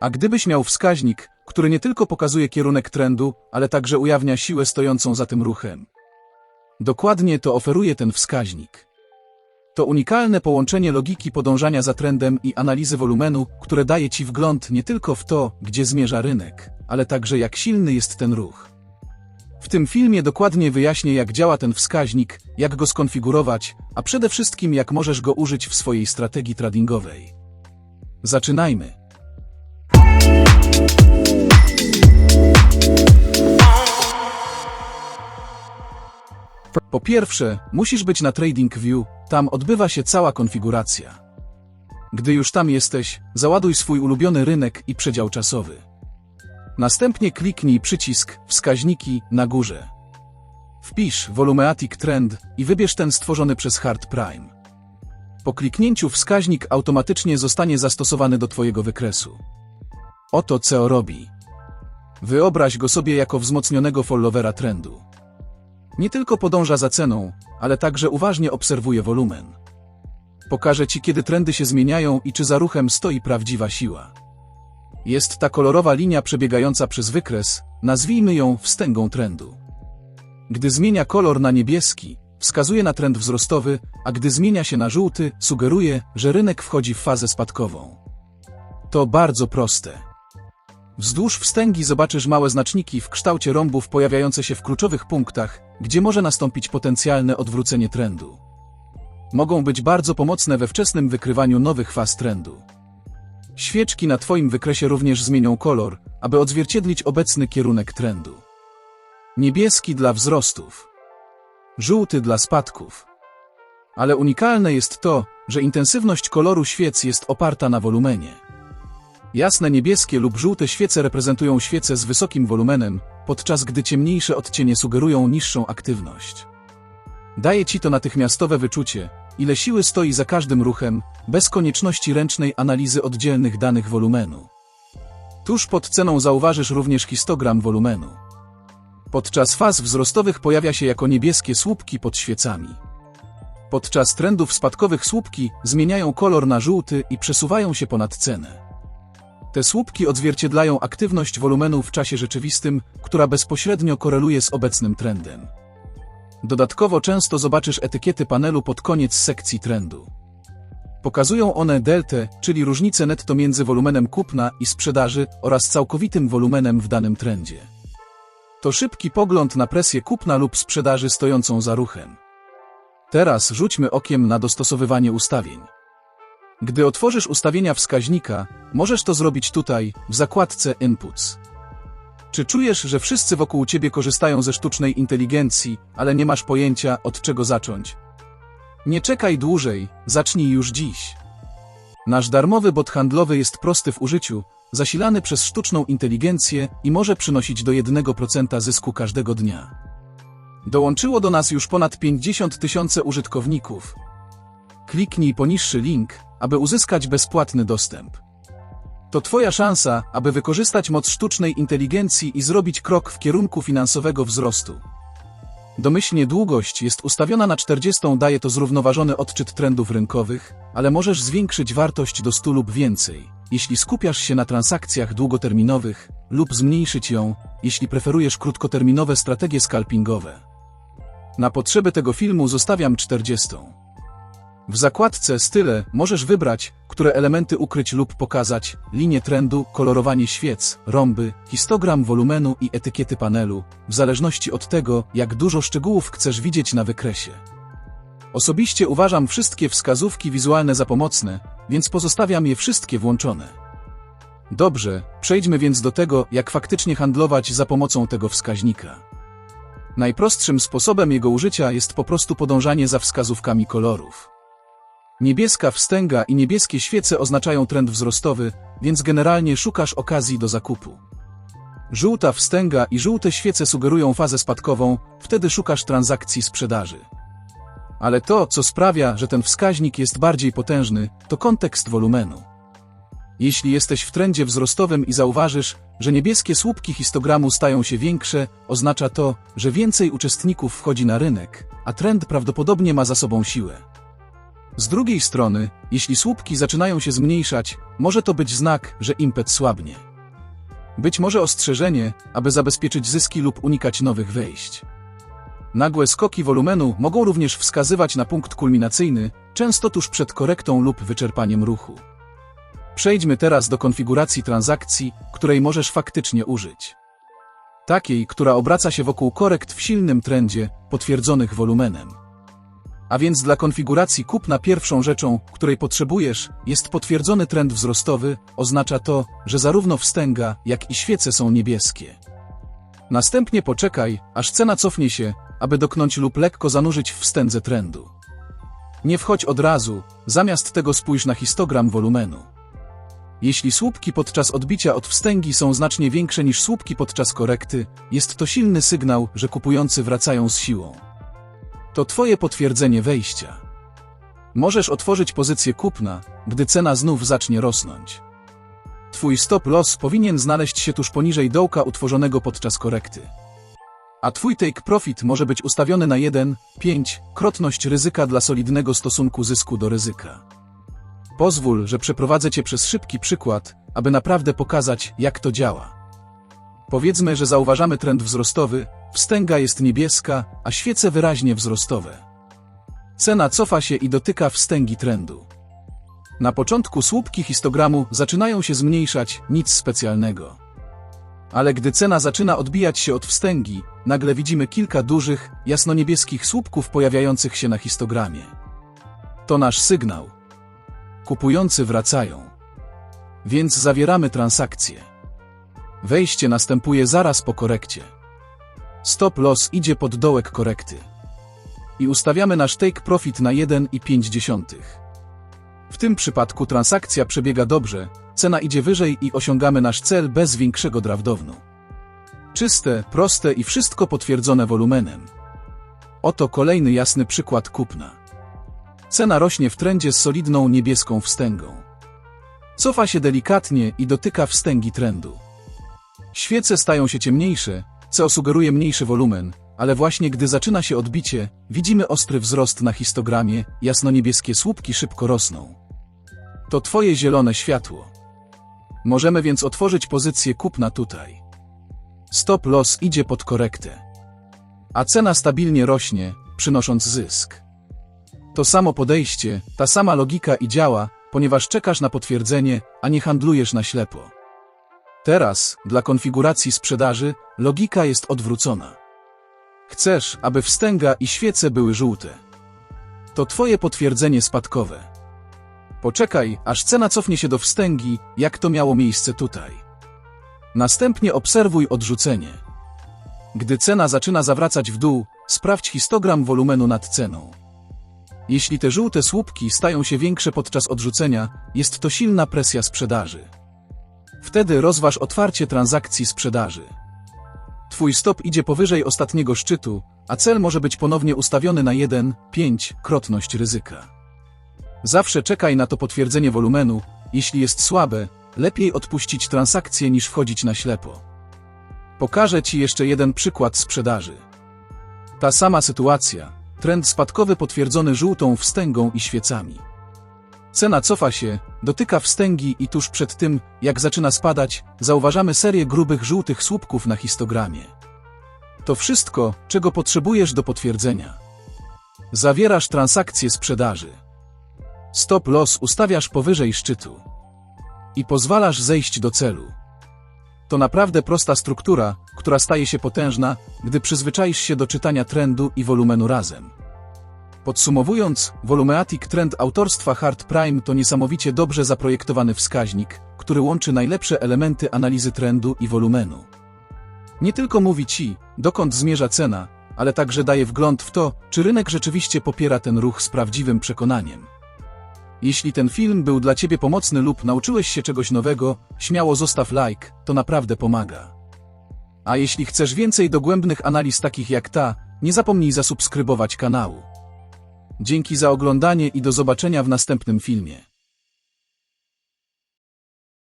A gdybyś miał wskaźnik, który nie tylko pokazuje kierunek trendu, ale także ujawnia siłę stojącą za tym ruchem. Dokładnie to oferuje ten wskaźnik. To unikalne połączenie logiki podążania za trendem i analizy wolumenu, które daje ci wgląd nie tylko w to, gdzie zmierza rynek, ale także jak silny jest ten ruch. W tym filmie dokładnie wyjaśnię, jak działa ten wskaźnik, jak go skonfigurować, a przede wszystkim jak możesz go użyć w swojej strategii tradingowej. Zaczynajmy. Po pierwsze, musisz być na TradingView, tam odbywa się cała konfiguracja. Gdy już tam jesteś, załaduj swój ulubiony rynek i przedział czasowy. Następnie kliknij przycisk Wskaźniki na górze. Wpisz Volumeatic Trend i wybierz ten stworzony przez Hard Prime. Po kliknięciu wskaźnik automatycznie zostanie zastosowany do Twojego wykresu. Oto co robi. Wyobraź go sobie jako wzmocnionego followera trendu. Nie tylko podąża za ceną, ale także uważnie obserwuje wolumen. Pokażę Ci, kiedy trendy się zmieniają i czy za ruchem stoi prawdziwa siła. Jest ta kolorowa linia przebiegająca przez wykres, nazwijmy ją wstęgą trendu. Gdy zmienia kolor na niebieski, wskazuje na trend wzrostowy, a gdy zmienia się na żółty, sugeruje, że rynek wchodzi w fazę spadkową. To bardzo proste. Wzdłuż wstęgi zobaczysz małe znaczniki w kształcie rąbów pojawiające się w kluczowych punktach, gdzie może nastąpić potencjalne odwrócenie trendu. Mogą być bardzo pomocne we wczesnym wykrywaniu nowych faz trendu. Świeczki na Twoim wykresie również zmienią kolor, aby odzwierciedlić obecny kierunek trendu. Niebieski dla wzrostów. Żółty dla spadków. Ale unikalne jest to, że intensywność koloru świec jest oparta na wolumenie. Jasne niebieskie lub żółte świece reprezentują świece z wysokim wolumenem, podczas gdy ciemniejsze odcienie sugerują niższą aktywność. Daje ci to natychmiastowe wyczucie, ile siły stoi za każdym ruchem, bez konieczności ręcznej analizy oddzielnych danych wolumenu. Tuż pod ceną zauważysz również histogram wolumenu. Podczas faz wzrostowych pojawia się jako niebieskie słupki pod świecami. Podczas trendów spadkowych słupki zmieniają kolor na żółty i przesuwają się ponad cenę. Te słupki odzwierciedlają aktywność wolumenu w czasie rzeczywistym, która bezpośrednio koreluje z obecnym trendem. Dodatkowo często zobaczysz etykiety panelu pod koniec sekcji trendu. Pokazują one deltę, czyli różnicę netto między wolumenem kupna i sprzedaży oraz całkowitym wolumenem w danym trendzie. To szybki pogląd na presję kupna lub sprzedaży stojącą za ruchem. Teraz rzućmy okiem na dostosowywanie ustawień. Gdy otworzysz ustawienia wskaźnika, możesz to zrobić tutaj, w zakładce Inputs. Czy czujesz, że wszyscy wokół ciebie korzystają ze sztucznej inteligencji, ale nie masz pojęcia, od czego zacząć? Nie czekaj dłużej, zacznij już dziś. Nasz darmowy bot handlowy jest prosty w użyciu, zasilany przez sztuczną inteligencję i może przynosić do 1% zysku każdego dnia. Dołączyło do nas już ponad 50 tysięcy użytkowników. Kliknij poniższy link, aby uzyskać bezpłatny dostęp. To Twoja szansa, aby wykorzystać moc sztucznej inteligencji i zrobić krok w kierunku finansowego wzrostu. Domyślnie długość jest ustawiona na 40, daje to zrównoważony odczyt trendów rynkowych, ale możesz zwiększyć wartość do 100 lub więcej, jeśli skupiasz się na transakcjach długoterminowych, lub zmniejszyć ją, jeśli preferujesz krótkoterminowe strategie scalpingowe. Na potrzeby tego filmu zostawiam 40. W zakładce Style możesz wybrać, które elementy ukryć lub pokazać, linię trendu, kolorowanie świec, rąby, histogram wolumenu i etykiety panelu, w zależności od tego, jak dużo szczegółów chcesz widzieć na wykresie. Osobiście uważam wszystkie wskazówki wizualne za pomocne, więc pozostawiam je wszystkie włączone. Dobrze, przejdźmy więc do tego, jak faktycznie handlować za pomocą tego wskaźnika. Najprostszym sposobem jego użycia jest po prostu podążanie za wskazówkami kolorów. Niebieska wstęga i niebieskie świece oznaczają trend wzrostowy, więc generalnie szukasz okazji do zakupu. Żółta wstęga i żółte świece sugerują fazę spadkową, wtedy szukasz transakcji sprzedaży. Ale to, co sprawia, że ten wskaźnik jest bardziej potężny, to kontekst wolumenu. Jeśli jesteś w trendzie wzrostowym i zauważysz, że niebieskie słupki histogramu stają się większe, oznacza to, że więcej uczestników wchodzi na rynek, a trend prawdopodobnie ma za sobą siłę. Z drugiej strony, jeśli słupki zaczynają się zmniejszać, może to być znak, że impet słabnie. Być może ostrzeżenie, aby zabezpieczyć zyski lub unikać nowych wejść. Nagłe skoki wolumenu mogą również wskazywać na punkt kulminacyjny, często tuż przed korektą lub wyczerpaniem ruchu. Przejdźmy teraz do konfiguracji transakcji, której możesz faktycznie użyć. Takiej, która obraca się wokół korekt w silnym trendzie, potwierdzonych wolumenem. A więc dla konfiguracji kupna pierwszą rzeczą, której potrzebujesz, jest potwierdzony trend wzrostowy, oznacza to, że zarówno wstęga, jak i świece są niebieskie. Następnie poczekaj, aż cena cofnie się, aby doknąć lub lekko zanurzyć w wstędze trendu. Nie wchodź od razu, zamiast tego spójrz na histogram wolumenu. Jeśli słupki podczas odbicia od wstęgi są znacznie większe niż słupki podczas korekty, jest to silny sygnał, że kupujący wracają z siłą. To Twoje potwierdzenie wejścia. Możesz otworzyć pozycję kupna, gdy cena znów zacznie rosnąć. Twój stop loss powinien znaleźć się tuż poniżej dołka utworzonego podczas korekty. A Twój take profit może być ustawiony na 1, 5, krotność ryzyka dla solidnego stosunku zysku do ryzyka. Pozwól, że przeprowadzę Cię przez szybki przykład, aby naprawdę pokazać, jak to działa. Powiedzmy, że zauważamy trend wzrostowy, wstęga jest niebieska, a świece wyraźnie wzrostowe. Cena cofa się i dotyka wstęgi trendu. Na początku słupki histogramu zaczynają się zmniejszać, nic specjalnego. Ale gdy cena zaczyna odbijać się od wstęgi, nagle widzimy kilka dużych, jasnoniebieskich słupków pojawiających się na histogramie. To nasz sygnał. Kupujący wracają. Więc zawieramy transakcję. Wejście następuje zaraz po korekcie. Stop loss idzie pod dołek korekty. I ustawiamy nasz take profit na 1,5. W tym przypadku transakcja przebiega dobrze, cena idzie wyżej i osiągamy nasz cel bez większego drawdownu. Czyste, proste i wszystko potwierdzone wolumenem. Oto kolejny jasny przykład kupna. Cena rośnie w trendzie z solidną niebieską wstęgą. Cofa się delikatnie i dotyka wstęgi trendu. Świece stają się ciemniejsze, co sugeruje mniejszy wolumen, ale właśnie gdy zaczyna się odbicie, widzimy ostry wzrost na histogramie, jasnoniebieskie słupki szybko rosną. To Twoje zielone światło. Możemy więc otworzyć pozycję kupna tutaj. Stop loss idzie pod korektę. A cena stabilnie rośnie, przynosząc zysk. To samo podejście, ta sama logika i działa, ponieważ czekasz na potwierdzenie, a nie handlujesz na ślepo. Teraz, dla konfiguracji sprzedaży, logika jest odwrócona. Chcesz, aby wstęga i świece były żółte. To Twoje potwierdzenie spadkowe. Poczekaj, aż cena cofnie się do wstęgi, jak to miało miejsce tutaj. Następnie obserwuj odrzucenie. Gdy cena zaczyna zawracać w dół, sprawdź histogram wolumenu nad ceną. Jeśli te żółte słupki stają się większe podczas odrzucenia, jest to silna presja sprzedaży. Wtedy rozważ otwarcie transakcji sprzedaży. Twój stop idzie powyżej ostatniego szczytu, a cel może być ponownie ustawiony na 1, 5 krotność ryzyka. Zawsze czekaj na to potwierdzenie wolumenu, jeśli jest słabe, lepiej odpuścić transakcję niż wchodzić na ślepo. Pokażę Ci jeszcze jeden przykład sprzedaży. Ta sama sytuacja, trend spadkowy potwierdzony żółtą wstęgą i świecami. Cena cofa się, dotyka wstęgi i tuż przed tym, jak zaczyna spadać, zauważamy serię grubych żółtych słupków na histogramie. To wszystko, czego potrzebujesz do potwierdzenia. Zawierasz transakcję sprzedaży. Stop loss ustawiasz powyżej szczytu. I pozwalasz zejść do celu. To naprawdę prosta struktura, która staje się potężna, gdy przyzwyczaisz się do czytania trendu i wolumenu razem. Podsumowując, Volumeatic Trend autorstwa Hard Prime to niesamowicie dobrze zaprojektowany wskaźnik, który łączy najlepsze elementy analizy trendu i wolumenu. Nie tylko mówi Ci, dokąd zmierza cena, ale także daje wgląd w to, czy rynek rzeczywiście popiera ten ruch z prawdziwym przekonaniem. Jeśli ten film był dla Ciebie pomocny lub nauczyłeś się czegoś nowego, śmiało zostaw like, to naprawdę pomaga. A jeśli chcesz więcej dogłębnych analiz takich jak ta, nie zapomnij zasubskrybować kanału. Dzięki za oglądanie i do zobaczenia w następnym filmie.